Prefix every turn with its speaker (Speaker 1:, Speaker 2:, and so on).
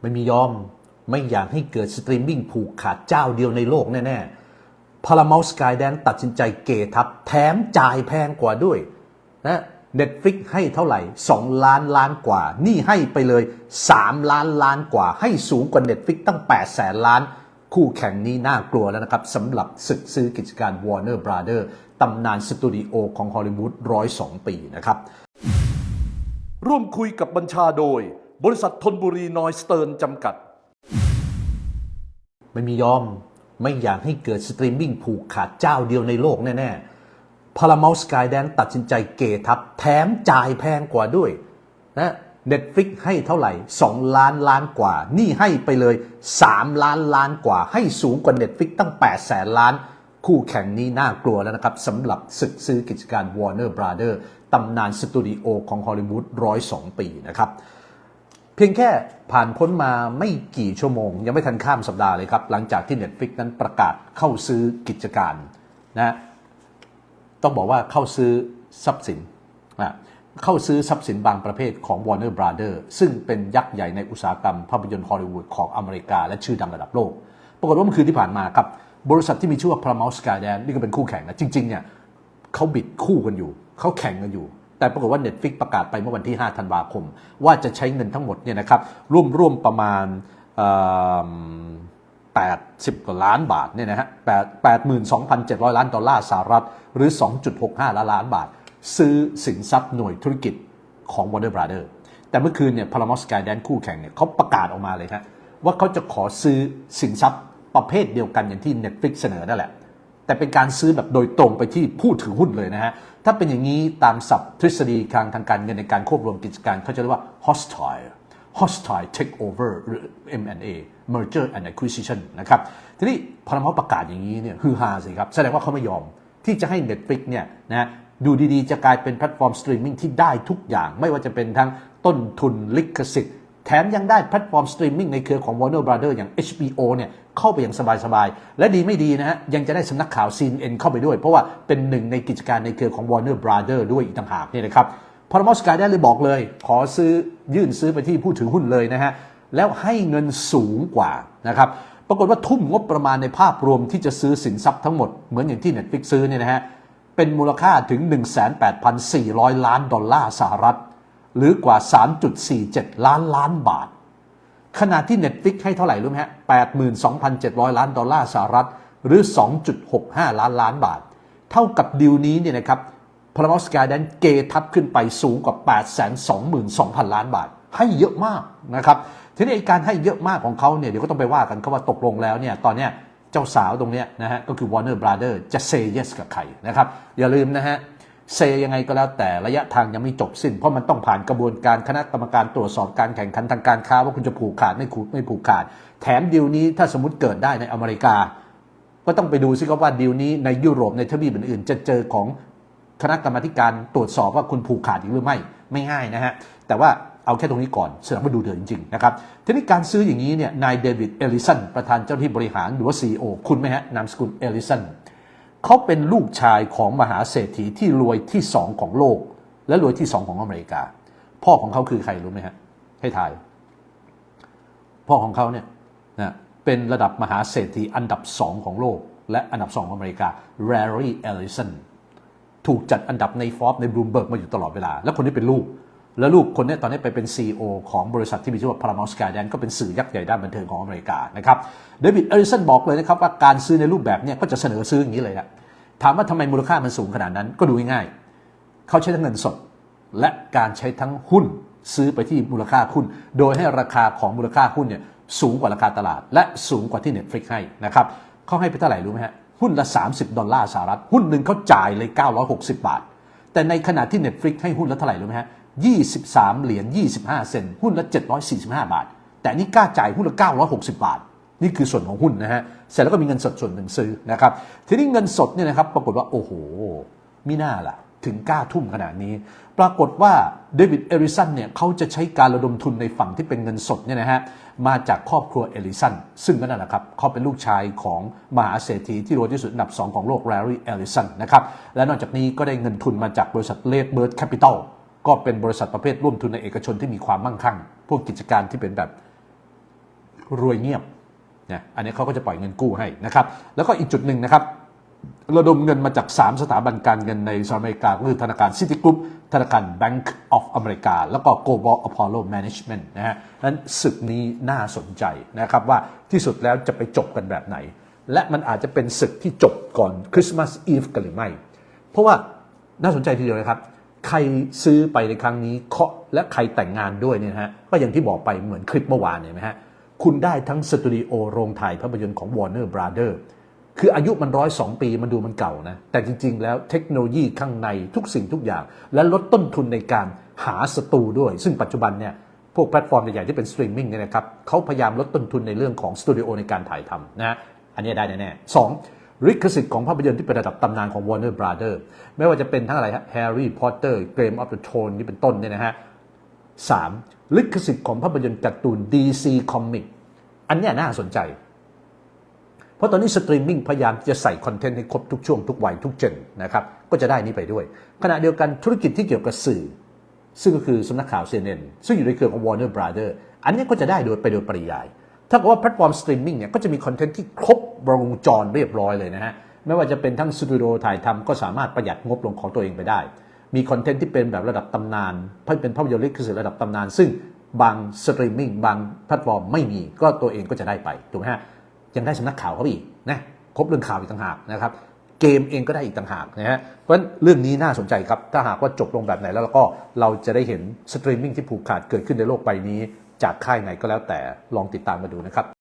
Speaker 1: ไม่มียอมไม่อยากให้เกิดสตรีมมิ่งผูกขาดเจ้าเดียวในโลกแน่ๆ Paramount Skydance ตัดสินใจเกทับ แถมจ่ายแพงกว่าด้วยนะ Netflix ให้เท่าไหร่ 2 ล้านล้านกว่า นี่ให้ไปเลย 3 ล้านล้านกว่า ให้สูงกว่า Netflix ตั้ง 8 แสนล้าน คู่แข่งนี้น่ากลัวแล้วนะครับสำหรับศึกซื้อกิจการ Warner Brother ตำนานสตูดิโอของฮอลลีวูด102 ปีนะครับ
Speaker 2: ร่วมคุยกับบัญชาโดย บริษัททนบุรีนอยสเติร์นจำกัด
Speaker 1: ไม่มียอมไม่อยากให้เกิดสตรีมมิ่งผูกขาดเจ้าเดียวในโลกแน่ๆ Paramount Skydance ตัดสินใจเกทับ แถมจ่ายแพงกว่าด้วยนะ Netflix ให้เท่าไหร่ 2 ล้านล้านกว่า นี่ให้ไปเลย 3 ล้านล้านกว่า ให้สูงกว่า Netflix ตั้ง 8 แสนล้าน คู่แข่งนี้น่ากลัวแล้วนะครับสำหรับศึกซื้อกิจการ Warner Brother ตำนานสตูดิโอของฮอลลีวูด102 ปีนะครับ เพียงแค่ผ่านพ้นมาไม่กี่ชั่วโมง ยังไม่ทันข้ามสัปดาห์เลยครับ หลังจากที่ Netflix นั้นประกาศเข้าซื้อกิจการนะต้องบอกว่าเข้าซื้อทรัพย์สินนะเข้าซื้อทรัพย์สินบางประเภทของ Warner Brother ซึ่งเป็นยักษ์ใหญ่ในอุตสาหกรรมภาพยนตร์ฮอลลีวูดของอเมริกา และชื่อดังระดับโลก ปรากฏว่าเมื่อคืนที่ผ่านมาครับ บริษัทที่มีชื่อว่า Paramount Skydance นี่ก็เป็นคู่แข่งนะ จริงๆเนี่ยเขาบิดคู่กันอยู่ เขาแข่งกันอยู่ แต่ปรากฏว่า Netflix ประกาศไปเมื่อวันที่ 5 ธันวาคม ว่าจะใช้เงินทั้งหมดเนี่ยนะครับร่วมๆประมาณ80กว่าล้านบาทเนี่ยนะฮะ8 82,700 ล้านดอลลาร์สหรัฐ หรือ 2.65 ล้านล้านบาท ซื้อสินทรัพย์หน่วยธุรกิจของ Warner Brother แต่เมื่อคืนเนี่ย Paramount Skydance คู่แข่งเนี่ยเขาประกาศออกมาเลยฮะว่าเขาจะขอซื้อสินทรัพย์ประเภทเดียวกันอย่างที่ Netflix เสนอนั่นแหละ แต่เป็นการซื้อแบบโดยตรงไปที่ผู้ถือหุ้นเลยนะฮะ ถ้าเป็นอย่างนี้ตามศัพท์ทฤษฎีทางทางการเงินในการควบรวมกิจการเขาจะเรียกว่า hostile hostile takeover หรือ M&A merger and acquisition นะครับ ทีนี้พอเราประกาศอย่างนี้เนี่ยฮือฮาสิครับ แสดงว่าเขาไม่ยอมที่จะให้ Netflix เนี่ยนะดูดีๆ จะกลายเป็นแพลตฟอร์มสตรีมมิ่งที่ได้ทุกอย่าง ไม่ว่าจะเป็นทั้งต้นทุนลิขสิทธิ์ แถมยังได้แพลตฟอร์มสตรีมมิ่งในเครือของ Warner Brother อย่าง HBO เนี่ยเข้าไปอย่างสบายๆ และดีไม่ดีนะฮะ ยังจะได้สำนักข่าว CNN เข้าไปด้วย เพราะว่าเป็นหนึ่งในกิจการในเครือของ Warner Brother ด้วยอีกต่างหากเนี่ยนะครับ Paramount Sky ได้เลยบอกเลย ขอซื้อยื่นซื้อไปที่ผู้ถือหุ้นเลยนะฮะ แล้วให้เงินสูงกว่านะครับปรากฏว่าทุ่มงบประมาณในภาพรวมที่จะซื้อสินทรัพย์ทั้งหมดเหมือนอย่างที่ Netflix ซื้อเนี่ยนะฮะเป็นมูลค่าถึง 18,400 ล้านดอลลาร์สหรัฐ หรือกว่า 3.47 ล้านล้านบาท ขณะที่ Netflix ให้เท่าไหร่รู้ไหมฮะ 82,700 ล้านดอลลาร์สหรัฐ หรือ 2.65 ล้านล้านบาท เท่ากับดีลนี้เนี่ยนะครับ Paramount Skydance เกทับขึ้นไปสูงกว่า 822,000 ล้านบาท ให้เยอะมากนะครับ ทีนี้การให้เยอะมากของเขาเนี่ยเดี๋ยวก็ต้องไปว่ากันเขาว่าตกลงแล้วเนี่ยตอนเนี้ยเจ้าสาวตรงเนี้ยนะฮะก็คือ Warner Brother จะ say yes กับใครนะครับ อย่าลืมนะฮะ เซยังไงก็แล้วแต่ระยะทางยังไม่จบสิ้น เพราะมันต้องผ่านกระบวนการคณะกรรมการตรวจสอบการแข่งขันทางการค้าว่าคุณจะผูกขาดไม่ผูกไม่ผูกขาด แถมดีลนี้ถ้าสมมติเกิดได้ในอเมริกา ก็ต้องไปดูซิครับว่าดีลนี้ในยุโรปในทวีปอื่นๆ จะเจอของคณะกรรมการตรวจสอบว่าคุณผูกขาดอีกหรือไม่ไม่ง่ายนะฮะแต่ว่าเอาแค่ตรงนี้ก่อนแสดงว่าดูเดือดจริงๆนะครับทีนี้การซื้ออย่างนี้เนี่ยนายเดวิดเอลิสันประธานเจ้าหน้าที่บริหารหรือว่า CEO คุณไหมฮะนามสกุลเอลิสัน เขาเป็นลูกชายของมหาเศรษฐีที่รวยที่สองของโลก และรวยที่สองของอเมริกา พ่อของเขาคือใครรู้ไหมฮะให้ทาย พ่อของเขาเนี่ยนะเป็นระดับมหาเศรษฐีอันดับสองของโลก และอันดับสองของอเมริกา Larry Ellison ถูกจัดอันดับในฟอ b ในบลูมเบิร์กมาอยู่ตลอดเวลา และคนนี้เป็นลูก แล้วลูกคนนี้ตอนนี้ไปเป็น CEO ของบริษัทที่มีชื่อว่า Paramount Skydance ก็เป็นสื่อยักษ์ใหญ่ด้านบันเทิงของอเมริกานะครับเดวิดเอริสันบอกเลยนะครับว่าการซื้อในรูปแบบนี้ก็จะเสนอซื้ออย่างนี้เลยนะถามว่าทำไมมูลค่ามันสูงขนาดนั้นก็ดูง่ายๆเขาใช้ทั้งเงินสด และการใช้ทั้งหุ้นซื้อไปที่มูลค่าหุ้น โดยให้ราคาของมูลค่าหุ้นเนี่ยสูงกว่าราคาตลาด และสูงกว่าที่ Netflix ให้นะครับเขาให้ไปเท่าไหร่รู้ไหมฮะหุ้นละ 30 ดอลลาร์สหรัฐ หุ้นหนึ่งเขาจ่ายเลย 960 บาท แต่ในขณะที่ Netflix ให้หุ้นละเท่าไหร่รู้ไหมฮะ 23 เหรียญ 25 เซนหุ้นละ 745 บาท แต่นี่กล้าจ่ายหุ้นละ 960 บาท นี่คือส่วนของหุ้นนะฮะ เสร็จแล้วก็มีเงินสดส่วนหนึ่งซื้อนะครับ ทีนี้เงินสดเนี่ยนะครับ ปรากฏว่า โอ้โหมิน่าล่ะ ถึงกล้าทุ่มขนาดนี้ ปรากฏว่าเดวิดเอริสันเนี่ยเขาจะใช้การระดมทุนในฝั่งที่เป็นเงินสดเนี่ยนะฮะ มาจากครอบครัวเอริสัน ซึ่งก็นั่นแหละครับ เขาเป็นลูกชายของมหาเศรษฐีที่รวยที่สุดอันดับ 2 ของโลกแรรี่เอริสันนะครับ และนอกจากนี้ก็ได้เงินทุนมาจากบริษัทเลดเบิร์ดแคปิตอล ก็เป็นบริษัทประเภทร่วมทุนในเอกชนที่มีความมั่งคั่ง พวกกิจการที่เป็นแบบรวยเงียบนะอันนี้เขาก็จะปล่อยเงินกู้ให้นะครับ แล้วก็อีกจุดหนึ่งนะครับ ระดมเงินมาจาก 3 สถาบันการเงินในสหรัฐอเมริกา ก็คือธนาคารซิตี้กรุ๊ปธนาคาร Bank of America แล้วก็ Global Apollo Management นะฮะนั้นศึกนี้น่าสนใจนะครับว่าที่สุดแล้วจะไปจบกันแบบไหน และมันอาจจะเป็นศึกที่จบก่อนคริสต์มาสอีฟกันหรือไม่ เพราะว่าน่าสนใจทีเดียวนะครับ ใครซื้อไปในครั้งนี้เคาะและใครแต่งงานด้วยเนี่ยฮะก็อย่างที่บอกไปเหมือนคลิปเมื่อวานเนี่ยนะฮะคุณได้ทั้งสตูดิโอโรงถ่ายภาพยนตร์ของ Warner Brother คืออายุมันร้อยสองปีมันดูมันเก่านะ แต่จริง ๆ แล้วเทคโนโลยีข้างในทุกสิ่งทุกอย่าง และลดต้นทุนในการหาสตูด้วย ซึ่งปัจจุบันเนี่ยพวกแพลตฟอร์มใหญ่ๆที่เป็นสตรีมมิ่งเนี่ยนะครับเขาพยายามลดต้นทุนในเรื่องของสตูดิโอในการถ่ายทำนะฮะอันนี้ได้แน่ๆสอง ลิขสิทธิ์ของภาพยนตร์ที่เป็นระดับตำนานของ Warner Brothers ไม่ว่าจะเป็นทั้งอะไรฮะ Harry Potter Game of the Throne นี่เป็นต้นเนี่ยนะฮะ 3. ลิขสิทธิ์ของภาพยนตร์การ์ตูน DC Comic อันนี้น่าสนใจ เพราะตอนนี้สตรีมมิ่งพยายามจะใส่คอนเทนต์ให้ครบทุกช่วงทุกวัยทุกเจนนะครับ ก็จะได้นี้ไปด้วย ขณะเดียวกันธุรกิจที่เกี่ยวกับสื่อ ซึ่งก็คือสำนักข่าว CNN ซึ่งอยู่ในเครือของ Warner Brothers อันนี้ก็จะได้โดยไปโดยปริยาย ถ้าเกิดว่าแพลตฟอร์มสตรีมมิ่งเนี่ยก็จะมีคอนเทนต์ที่ครบวงจรเรียบร้อยเลยนะฮะ ไม่ว่าจะเป็นทั้งสตูดิโอถ่ายทำก็สามารถประหยัดงบลงของตัวเองไปได้ มีคอนเทนต์ที่เป็นแบบระดับตำนานเพื่อเป็นภาพยนตร์ลิขสิทธิ์ระดับตำนาน ซึ่งบางสตรีมมิ่งบางแพลตฟอร์มไม่มีก็ตัวเองก็จะได้ไปถูกไหมฮะยังได้สำนักข่าวเขาอีกนะครบเรื่องข่าวอีกต่างหากนะครับเกมเองก็ได้อีกต่างหากนะฮะ เพราะฉะนั้นเรื่องนี้น่าสนใจครับ ถ้าหากว่าจบลงแบบไหนแล้วเราก็เราจะได้เห็นสตรีมมิ่งที่ผูกขาดเกิดขึ้นในโลกใบนี้ จากค่ายไหนก็แล้วแต่ลองติดตามมาดูนะครับ